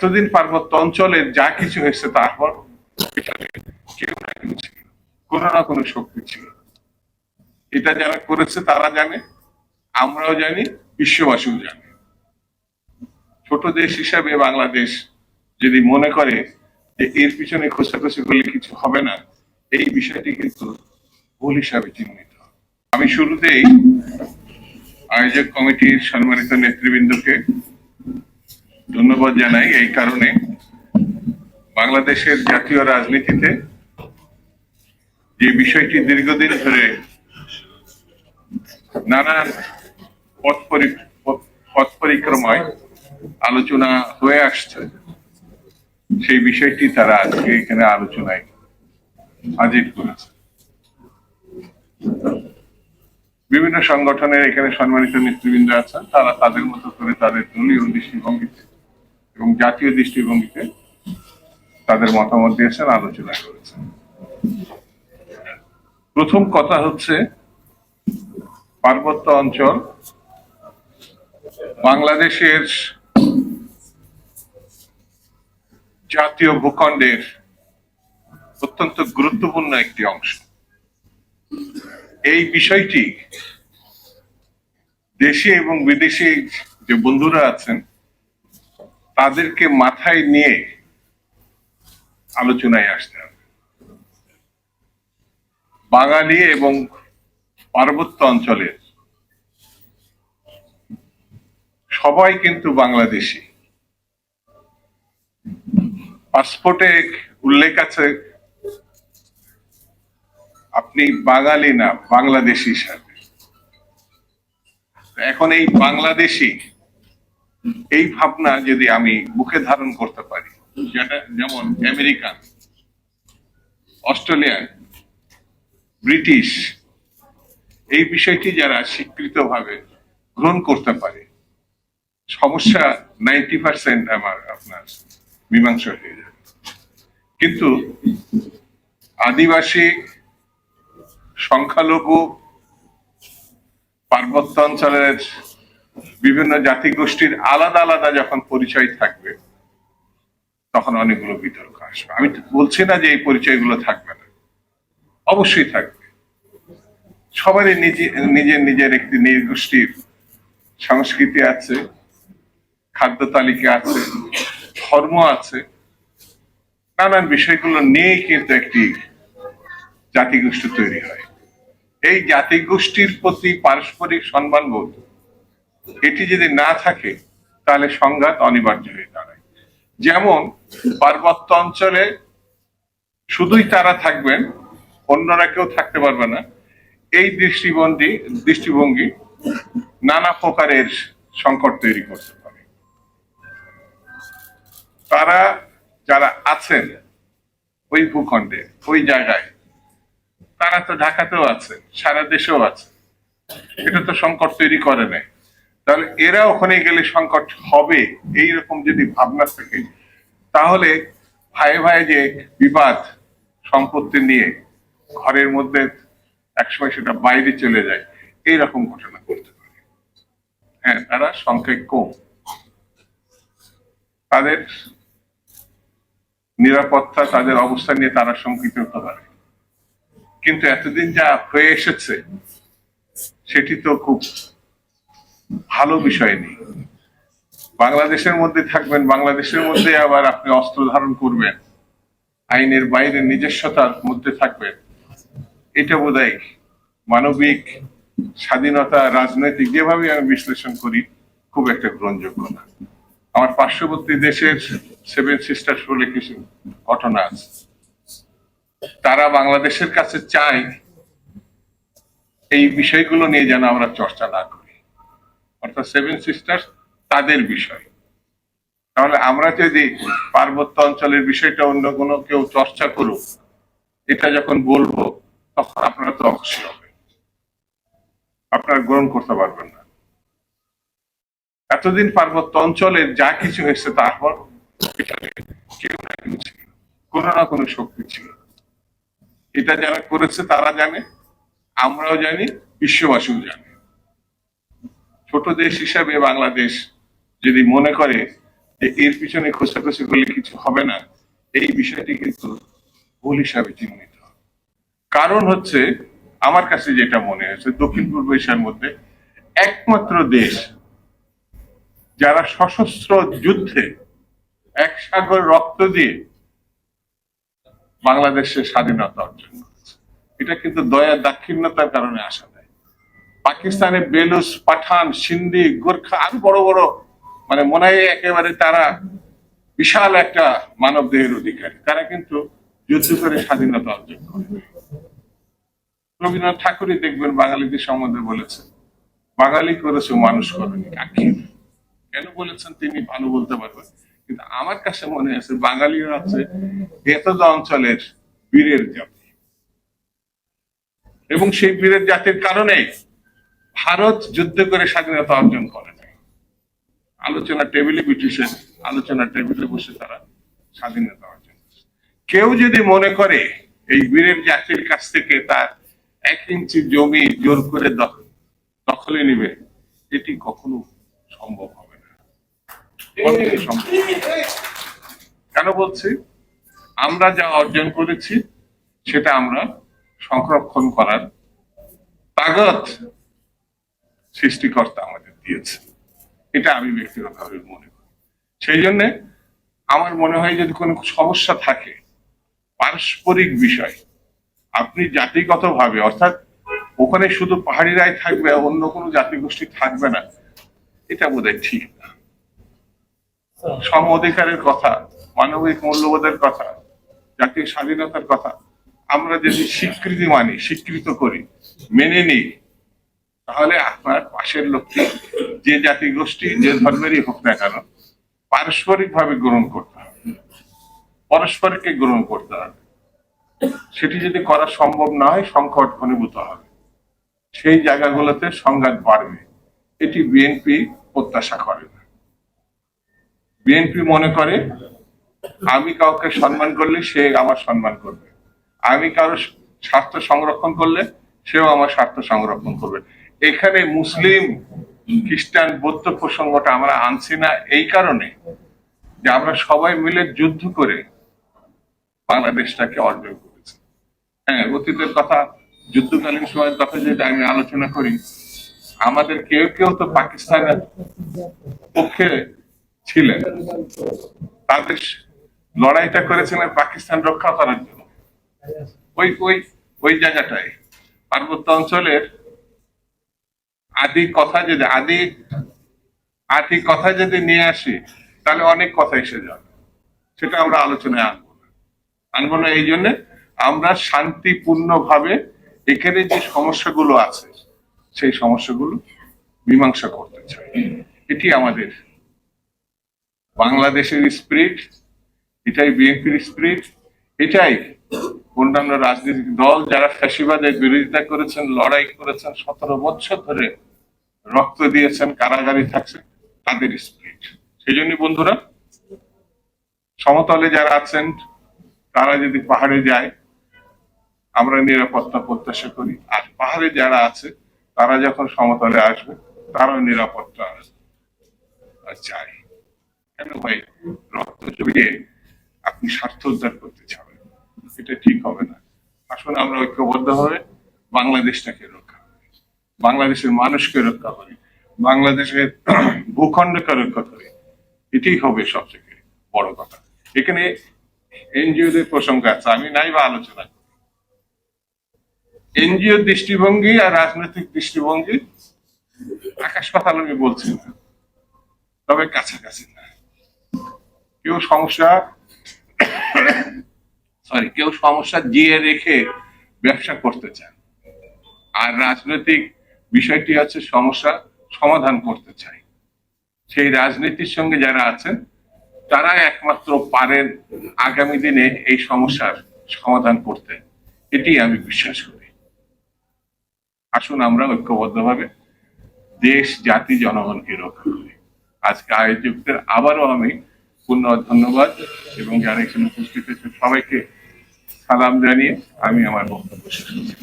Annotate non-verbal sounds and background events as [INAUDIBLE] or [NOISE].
এতদিন পার্বত্য অঞ্চলের যা কিছু হয়েছে তারপর না কেউ কোনো না কোনো শক্তি ছিল। এটা যারা করেছে তারা জানে, আমরাও জানি, বিশ্ববাসীও জানে। ছোট দেশ হিসাবে বাংলাদেশ যদি মনে করে যে এর পিছনে খোঁচাখুচি করলে কিছু হবে না, এই বিষয়টি কিন্তু ভুল হিসাবে চিহ্নিত। আমি শুরুতেই আয়োজক কমিটির সম্মানিত নেতৃবৃন্দকে ধন্যবাদ জানাই এই কারণে। বাংলাদেশের জাতীয় রাজনীতিতে যে বিষয়টি দীর্ঘদিন ধরে নানান পথ পরিক্রমায় আলোচনা হয়ে আসছে, সেই বিষয়টি তারা আজকে এখানে আলোচনায় হাজির করেছে। বিভিন্ন সংগঠনের এখানে সম্মানিত নেতৃবৃন্দ আছেন, তারা তাদের মতো করে তাদের দলীয় দৃষ্টিভঙ্গিতে এবং জাতীয় দৃষ্টিভঙ্গিতে তাদের মতামত দিয়েছেন, আলোচনা করেছেন। প্রথম কথা হচ্ছে, পার্বত্য অঞ্চল বাংলাদেশের জাতীয় ভূখণ্ডের অত্যন্ত গুরুত্বপূর্ণ একটি অংশ। এই বিষয়টি দেশে এবং বিদেশে যে বন্ধুরা আছেন তাদেরকে মাথায় নিয়ে আলোচনায় আসতে হবে। বাঙালি এবং পার্বত্য অঞ্চলের সবাই কিন্তু বাংলাদেশি। পাসপোর্টে উল্লেখ আছে, আপনি বাঙালি না, বাংলাদেশি হিসাবে। এখন এই বাংলাদেশি এই ভাবনা যদি আমি বুকে ধারণ করতে পারি, যেটা যেমন আমেরিকান, অস্ট্রেলিয়ান, ব্রিটিশ, এই বিষয়টি যারা স্বীকৃতভাবে গ্রহণ করতে পারে, সমস্যা নাইনটি পার্সেন্ট আমার, আপনার মীমাংসা হয়ে যাবে। কিন্তু আদিবাসী, সংখ্যালঘু, পার্বত্য অঞ্চলের বিভিন্ন জাতিগোষ্ঠীর আলাদা আলাদা যখন পরিচয় থাকবে, তখন অনেকগুলো বিতর্ক আসবে। আমি বলছি না যে এই পরিচয়গুলো থাকবে না। অবশ্যই থাকবে। সবারই নিজে, নিজের নিজের একটি নির্গোষ্ঠীর সংস্কৃতি আছে, খাদ্য তালিকা আছে, ধর্ম আছে। নানান বিষয়গুলো নিয়েই কিন্তু একটি জাতিগোষ্ঠী তৈরি হয়। এই জাতিগোষ্ঠীর প্রতি পারস্পরিক সম্মান সম্মানবোধ এটি যদি না থাকে, তাহলে সংঘাত অনিবার্য হয়ে দাঁড়ায়। যেমন পার্বত্য অঞ্চলে শুধুই তারা থাকবেন, অন্যরা কেউ থাকতে পারবে না। এই দৃষ্টিভঙ্গি দৃষ্টিভঙ্গি নানা প্রকারের সংকট তৈরি করতে পারে। তারা যারা আছেন ওই ভূখণ্ডে, ওই জায়গায়, তারা তো ঢাকাতেও আছে, সারা দেশেও আছে। এটা তো সংকট তৈরি করে নাই। তাহলে এরা ওখানে গেলে সংকট হবে? এইরকম যদি ভাবনা থাকে, তাহলে ভাই ভাই যে বিবাদ সম্পত্তি নিয়ে ঘরের মধ্যে একসময় সেটা বাইরে চলে যায়, এইরকম ঘটনা করতে পারে। হ্যাঁ তারা সংখ্যায় কম। তাদের নিরাপত্তা, তাদের অবস্থা নিয়ে তারা শঙ্কিত হতে পারে। কিন্তু এতদিন যা হয়ে এসেছে, সেটি তো খুব ভালো বিষয় নেই। বাংলাদেশের মধ্যে থাকবেন, বাংলাদেশের মধ্যে আবার আপনি অস্ত্র ধারণ করবেন। আইনের বাইরে নিজস্বতার মধ্যে থাকবেন। এটা বোধহয় মানবিক স্বাধীনতা, রাজনৈতিক যেভাবে আমি বিশ্লেষণ করি, খুব একটা গ্রহণযোগ্য না। আমার পার্শ্ববর্তী দেশের সেভেন সিস্টার বলে কিছু ঘটনা আছে। তারা বাংলাদেশের কাছে চায় এই বিষয়গুলো নিয়ে যেন আমরা চর্চা না করি। অর্থাৎ সেভেন সিস্টার তাদের বিষয়। তাহলে আমরা যদি পার্বত্য অঞ্চলের বিষয়টা অন্য কোনো কেউ চর্চা করুক, এটা যখন বলব, তখন আপনারা তো অখুশি হবে। আপনারা গ্রহণ করতে পারবেন না। এতদিন পার্বত্য অঞ্চলের যা কিছু হয়েছে তারপর কেউ না কেউ ছিল কোনো না কোনো শক্তি ছিল। এটা যারা করেছে তারা জানে, আমরাও জানি, বিশ্ববাসীও জানে। ছোট দেশ হিসাবে বাংলাদেশ যদি মনে করে যে এর পিছনে খোঁচাখুচি করলে কিছু হবে না, এই বিষয়টি কিন্তু ভুল হিসাবে চিহ্নিত। কারণ হচ্ছে, আমার কাছে যেটা মনে হয়েছে দক্ষিণ পূর্ব এশিয়ার মধ্যে একমাত্র দেশ যারা সশস্ত্র যুদ্ধে এক সাগর রক্ত দিয়ে বাংলাদেশের স্বাধীনতা অর্জন করেছে। এটা কিন্তু দয়া দাক্ষিণ্যতার কারণে আসা পাকিস্তানে বেলুস পাঠান, সিন্ধি, গোর্খা আরও বড় বড় মানে মনে হয় একেবারে তারা বিশাল একটা মানব দেহের অধিকারী। তারা কিন্তু যুদ্ধ করে স্বাধীনতা অর্জন করে। রবীন্দ্রনাথ ঠাকুরই দেখবেন বাঙালিদের সম্বন্ধে বলেছেন, বাঙালি করেছে মানুষ করেনি কাকে কেন বলেছেন তিনি ভালো বলতে পারবেন? কিন্তু আমার কাছে মনে আছে বাঙালিরা হচ্ছে এতদ অঞ্চলের বীরের জাতি। এবং সেই বীরের জাতির কারণে ভারত যুদ্ধ করে স্বাধীনতা অর্জন করে নাই। আলোচনা টেবিলে ব্রিটিশের আলোচনা টেবিলে বসে তারা স্বাধীনতা অর্জন কেউ যদি মনে করে এই বীরের জাতির কাছ থেকে তার এক ইঞ্চি জমি জোর করে দখলে নিবে, এটি কখনো সম্ভব হবে না। কেন বলছি? আমরা যা অর্জন করেছি, সেটা আমরা সংরক্ষণ করার তাগত সৃষ্টিকর্তা আমাদের দিয়েছে। এটা আমি ব্যক্তিগতভাবে মনে করি। সেই জন্যে আমার মনে হয় যদি কোনো সমস্যা থাকে, পারস্পরিক বিষয়, আপনি জাতিগতভাবে, অর্থাৎ ওখানে শুধু পাহাড়িরাই থাকবে অন্য কোনো জাতিগোষ্ঠী থাকবে না, এটা বোধহয় ঠিক না। সম অধিকারের কথা, মানবিক মূল্যবোধের কথা, জাতীয় স্বাধীনতার কথা, আমরা যদি স্বীকৃতি মানি, স্বীকৃত করি, মেনে নিই তাহলে আপনার পাশের লোককে যে জাতি গোষ্ঠী, যে ধর্মেরই হোক না কেন পারস্পরিক ভাবে গ্রহণ করতে হবে। পরস্পরকে গ্রহণ করতে হবে। সেটি যদি করা সম্ভব না হয় সংকট ঘনীভূত হবে। সেই জায়গাগুলোতে সংঘাত বাড়বে। এটি বিএনপি প্রত্যাশা করে না। বিএনপি মনে করে, আমি কাউকে সম্মান করলে সে আমার সম্মান করবে। আমি কারও স্বার্থ সংরক্ষণ করলে সেও আমার স্বার্থ সংরক্ষণ করবে। এখানে মুসলিম, খ্রিস্টান, বৌদ্ধ প্রসঙ্গটা আমরা আনছি না এই কারণে যে আমরা সবাই মিলে যুদ্ধ করে বাংলাদেশটাকে অর্জন করেছি। হ্যাঁ অতীতের কথা, যুদ্ধকালীন সময়ের কথা যদি আমি আলোচনা করি, আমাদের কেউ কেউ তো পাকিস্তানের পক্ষে ছিলেন। তাদের লড়াইটা করেছিলেন পাকিস্তান রক্ষা করার জন্য। ওই ওই ওই জায়গাটায়। পার্বত্য অঞ্চলের আদি কথা যদি, আদি আদি কথা যদি নিয়ে আসি, তাহলে অনেক কথা এসে যাবে। সেটা আমরা আলোচনায় আনব না। আনব না এই জন্য আমরা শান্তিপূর্ণ ভাবে এখানে যে সমস্যাগুলো আছে, সেই সমস্যাগুলো মীমাংসা করতে চাই। এটি আমাদের বাংলাদেশের স্পিরিট, এটাই বিএনপির স্পিরিট, এটাই অন্যান্য রাজনৈতিক দল যারা ফ্যাসিবাদের বিরোধিতা করেছেন, লড়াই করেছেন, সতেরো বছর ধরে রক্ত দিয়েছেন, কারাগারে থাকছেন তাদের স্পিরিট সেই জন্য বন্ধুরা, সমতলে যারা আছেন, তারা যদি পাহাড়ে যায়, আমরা নিরাপত্তা প্রত্যাশা করি। আর পাহাড়ে যারা আছে, তারা যখন সমতলে আসবে, তারাও নিরাপত্তা চাই কেন ভাই? রক্ত জড়িয়ে আপনি স্বার্থ উদ্ধার করতে চাবেন। এটা ঠিক হবে না। আসলে আমরা ঐক্যবদ্ধ হয়ে বাংলাদেশটাকে বাংলাদেশের মানুষকে রক্ষা করি, বাংলাদেশের [CLEARS THROAT] ভূখণ্ডকে রক্ষা করি, এটাই হবে সবথেকে বড় কথা। এখানে এনজিওদের প্রসঙ্গ আছে, আমি নাই বা আলোচনা করি। এনজিও দৃষ্টিভঙ্গি আর রাজনৈতিক দৃষ্টিভঙ্গি আকাশ পাতাল আমি বলছি না, তবে কাছাকাছি না। কেউ সমস্যা [COUGHS] সরি কেউ সমস্যা জিয়ে রেখে ব্যবসা করতে চান, আর রাজনৈতিক বিষয়টি হচ্ছে সমস্যা সমাধান করতে চাই। সেই রাজনীতির সঙ্গে যারা আছেন, তারা একমাত্র পারেন আগামী দিনে এই সমস্যার সমাধান করতে। এটি আমি বিশ্বাস করি। আসুন আমরা ঐক্যবদ্ধভাবে দেশ, জাতি জনগণকে রক্ষা করি। আজকে আয়োজকদের আবারও আমি পূর্ণ ধন্যবাদ এবং যারা এখানে উপস্থিত হয়েছে সবাইকে সালাম জানিয়ে আমি আমার বক্তব্য শেষ করছি।